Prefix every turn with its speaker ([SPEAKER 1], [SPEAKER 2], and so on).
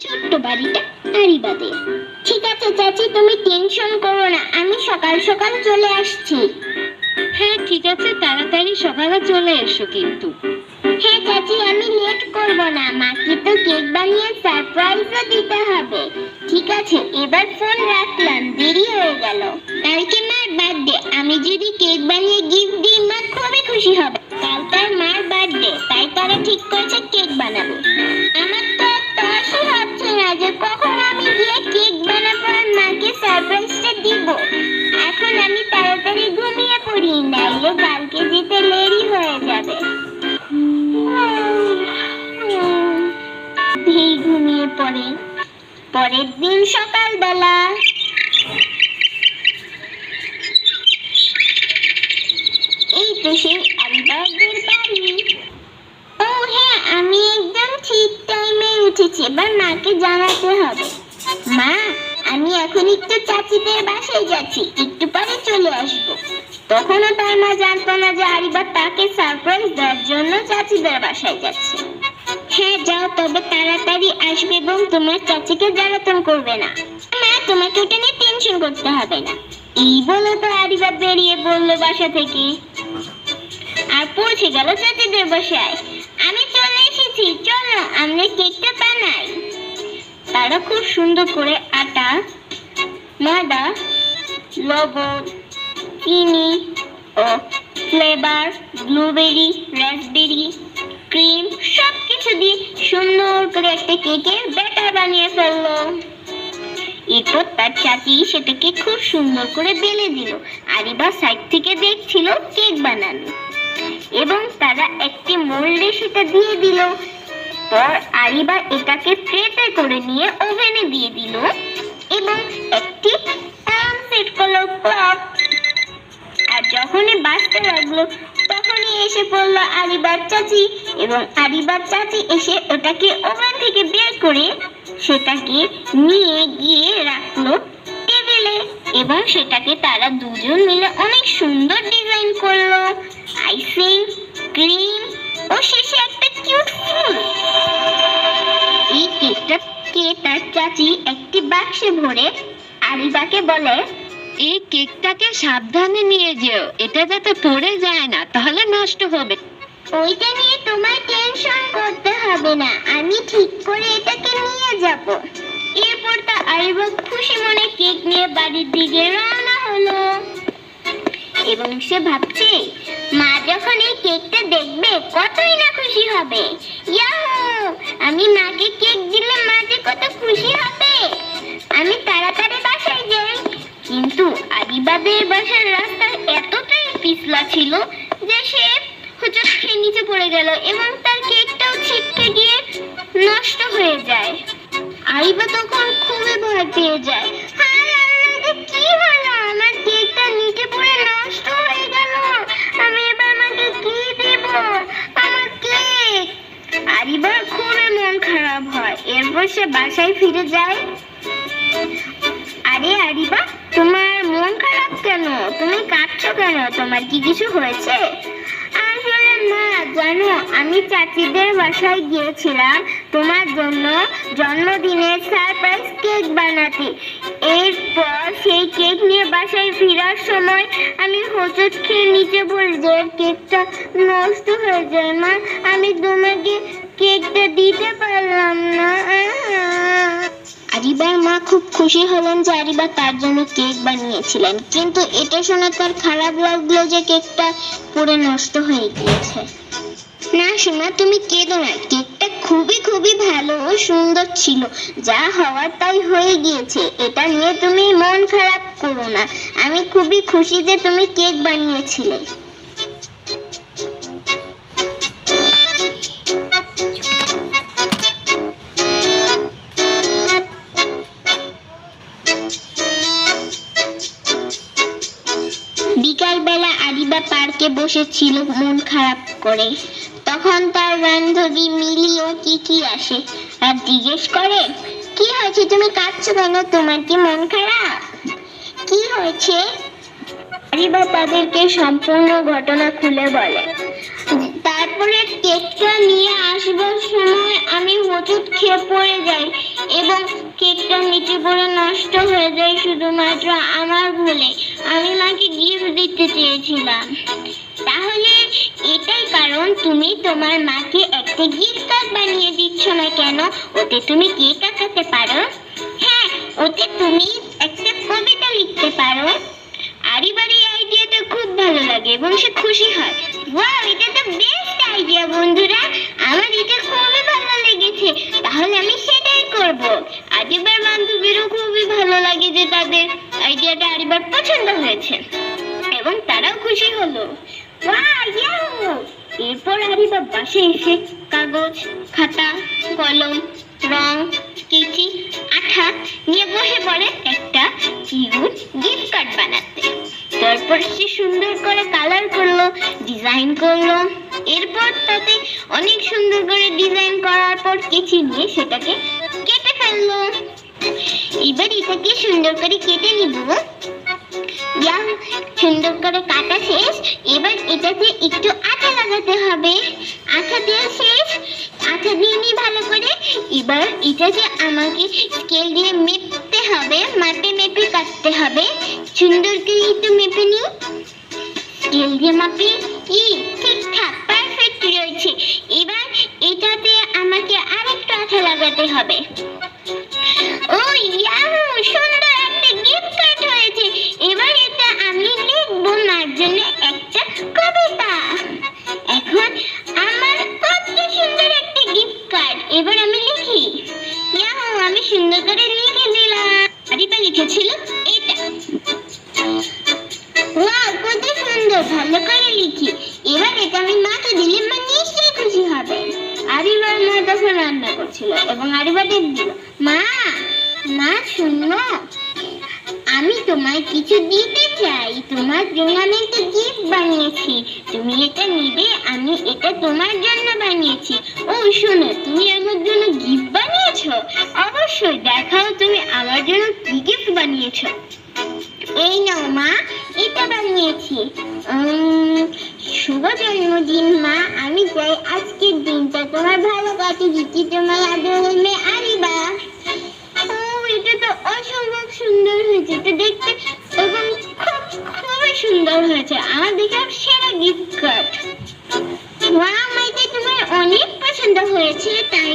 [SPEAKER 1] ছোট্ট বাড়িটা আরিবাদের। ঠিক আছে চাচি তুমি টেনশন করো না আমি সকাল সকাল চলে আসছি।
[SPEAKER 2] হ্যাঁ ঠিক আছে তাড়াতাড়ি সকালে চলে এসো কিন্তু।
[SPEAKER 1] হ্যাঁ চাচি আমি লেট করব না মাকে তো কেক বানিয়ে সারপ্রাইজও দিতে হবে। ঠিক আছে এবার ফোন রাখলাম দেরি হয়ে গেল। কালকে মার বার্থডে আমি যদি কেক বানিয়ে গিফট দিই মা খুবই খুশি হবে। কালকে যেতে দেরি হয়ে যাবে। এই ঘুমিয়ে পড়ে। পরের দিন সকালবেলা। এই তো সেই বাড়ি। ও হ্যাঁ আমি একদম ঠিক টাইমে উঠেছি। এবার মাকে জানাতে হবে। মা, আমি এখন একটু চাচিদের বাসায় যাচ্ছি। একটু পরে চলে আসব। তখনও তার মা জানতো না যে আরিবা তাকে সারপ্রাইজ দেওয়ার জন্য চাচিদের বাসায় যাচ্ছে। হ্যাঁ যাও, তবে তাড়াতাড়ি আসবে এবং তোমার চাচিকে জ্বালাতন করবে না। মা, তোমাকে ওটা নিয়ে টেনশন করতে হবে না। এই বলে তো বেরিয়ে বলল বাসা থেকে। আর পৌঁছে গেল চাচিদের বাসায়। আমি চলে এসেছি, চলো, আমরা কেকটা বানাই। তারা খুব সুন্দর করে আটা, ময়দা, লবণ চিনি, ও ফ্লেভার ব্লুবেরি রাসবেরি ক্রিম সব কিছু দিয়ে সুন্দর করে একটা কেকের ব্যাটার বানিয়ে ফেলল। এরপর তার চাচি সেটাকে খুব সুন্দর করে বেলে দিল, আরিবা সাইড থেকে দেখছিল কেক বানানো। এবং তারা একটি মোল্ডে সেটা দিয়ে দিল। পর আরিবা এটাকে ট্রেতে করে নিয়ে ওভেনে দিয়ে দিল এবং একটি সেট করল। ক্লক আর যখনই বাজতে লাগল, তখনই এসে পড়ল আরিবার চাচি। এবং আরিবার চাচি এসে ওটাকে ওভেন থেকে বের করে সেটাকে নিয়ে গিয়ে রাখল টেবিলে। এবং সেটাকে তারা দুজন মিলে অনেক সুন্দর ডিজাইন করল। আইসিং ক্রিম ও শেষে একটা কিউট ফুল এই কেকটাকে তার চাচি একটি বাক্সে ভরে আরিবাকে বলে
[SPEAKER 2] এই কেকটাকে সাবধানে নিয়ে যেও। এটা যাতে পড়ে যায় না, তাহলে নষ্ট হবে।
[SPEAKER 1] ওইটা নিয়ে তোমার টেনশন করতে হবে না। আমি ঠিক করে এটাকে নিয়ে যাব। এরপর তা আরিবা খুশি মনে কেক নিয়ে বাড়ির দিকে রওনা হলো। এবং সে ভাবছে, মা যখন এই কেকটা দেখবে, কতই না খুশি হবে। ইয়াহু! আমি মাকে কেক দিলে মা যে কত খুশি হবে। আমি কিন্তু বাসার রাস্তা এতটাই পিছলা ছিল যে সে হুচট খেয়ে নিচে পড়ে গেল এবং তার কেকটাও ছিটকে গিয়ে নষ্ট হয়ে যায়। তখন খুবই ভয় পেয়ে যায়। আরিবার মন খারাপ হয়। এরপর সে বাসায় ফিরে যায়। আরে আরিবা কেন? তুমি কাঁদছো কেন? তোমার কি কিছু হয়েছে? আসলে না জানো, আমি চাচিদের বাসায় গিয়েছিলাম তোমার জন্য জন্মদিনের সারপ্রাইজ কেক বানাতে। এরপর সেই কেক নিয়ে বাসায় ফেরার সময় আমি হোঁচট খেয়ে নিচে পড়ে যাই কেকটা নষ্ট হয়ে যায় মা, আমি তোমাকে কেকটা দিতে পারলাম না। আরিবার মা খুব খুশি হলেন যে আরিবা তার জন্য কেক বানিয়েছিলেন। কিন্তু এটা শুনে তার খারাপ লাগল যে কেকটা পুরো নষ্ট হয়ে গিয়েছে। না সোনা তুমি কেঁদো না। কেকটা খুবই খুবই ভালো ও সুন্দর ছিল। যা হওয়ার তাই হয়ে গিয়েছে। এটা নিয়ে তুমি মন খারাপ করো না। আমি খুবই খুশি যে তুমি কেক বানিয়েছিলে। বিকালবেলা আরিবা পার্কে বসেছিল, মন খারাপ করে। তখন তার বান্ধবী মিলি ও কিকি আসে আর জিজ্ঞেস করে, কি হয়েছে? তুমি কাঁদছো কেন? তোমার কি মন খারাপ? কি হয়েছে? আরিবা তাদেরকে সম্পূর্ণ ঘটনা খুলে বলে, তারপরে কেকটা নিয়ে আসবার সময় আমি হোঁচট খেয়ে পড়ে যাই এবং কেকটা নিচে পড়ে নষ্ট হয়ে যায়। শুধুমাত্র আমার ভুলে আমি মাকে গিফট দিতে চেয়েছিলাম। তাহলে এটাই কারণ তুমি তোমার মাকে একটা গিফট কার্ড বানিয়ে দিচ্ছ না কেন? ওতে তুমি কেক আঁকাতে পারো। হ্যাঁ ওতে তুমি একটা কবিতা লিখতে পারো। আরিবার এই আইডিয়াটা খুব ভালো লাগে এবং সে খুশি হয়। ওয়াও, এটা তো বেস্ট আইডিয়া বন্ধুরা। আমার এটা খুবই ভালো লেগেছে। তাহলে আমি সেটাই করব। আরিবার বান্ধবীরও খুবই ভালো লাগে যে তাদের আইডিয়াটা আরিবার পছন্দ হয়েছে। এবং তারাও খুশি হলো। এরপর আরিবা বাসে এসে কাগজ, খাতা, কলম, রং, কেচি, আঠা নিয়ে বসে পড়ে একটা কিউট গিফট কার্ড বানাতে। তারপর সে সুন্দর করে কালার করল ডিজাইন করল। এরপর তাতে অনেক সুন্দর করে ডিজাইন করার পর কেচি নিয়ে সেটাকে কেটে ফেলল। এবার এটাকে সুন্দর করে কেটে নিব। ইয়াহ, সুন্দর করে কাটা শেষ। এবার এটাতে একটু আঠা লাগাতে হবে। আঠা দেওয়া শেষ। আঠা দিয়ে ভালো করে। এবার এটাতে আমাকে স্কেল দিয়ে মেপতে হবে। মাপে মেপে কাটতে হবে। সুন্দর করে একটু মেপে নি স্কেল দিয়ে মাপি। ই ঠিকঠাক পারফেক্ট রয়েছে। এবার এটাতে আমাকে আরেকটু আঠা লাগাতে হবে। সুন্দর করে লিখে দিলাম আরিবা লিখেছিল এটা। ওয়াও, কত সুন্দর, ভালো করে লিখি। এবার এটা আমি মাকে দিলে মা নিশ্চয়ই খুশি হবে। আরিবার মা তখন রান্না করছিল এবং আরিবা ডেক দিল, মা মা শুনো, আমি তোমায় কিছু দিতে চাই, তোমার জন্য আমি একটা গিফট বানিয়েছি। তুমি এটা নিবে, আমি এটা তোমার জন্য বানিয়েছি। ও, শোনো, তুমি আমার জন্য গিফট বানিয়েছো? গিফট এই নাও মা, এটা বানিয়েছি। শুভ জন্মদিন মা, আমি চাই আজকের দিনটা তোমার ভালো কাটে দিচ্ছি তোমার আদরের মেয়ে আরিবা। এটা তো অসম্ভব সুন্দর হয়েছে তো দেখতে এবং খুব, খুবই সুন্দর হয়েছে। আমার দেখে সেরা গিফট কার্ড মা আমাকে তোমার অনেক পছন্দ হয়েছে, তাই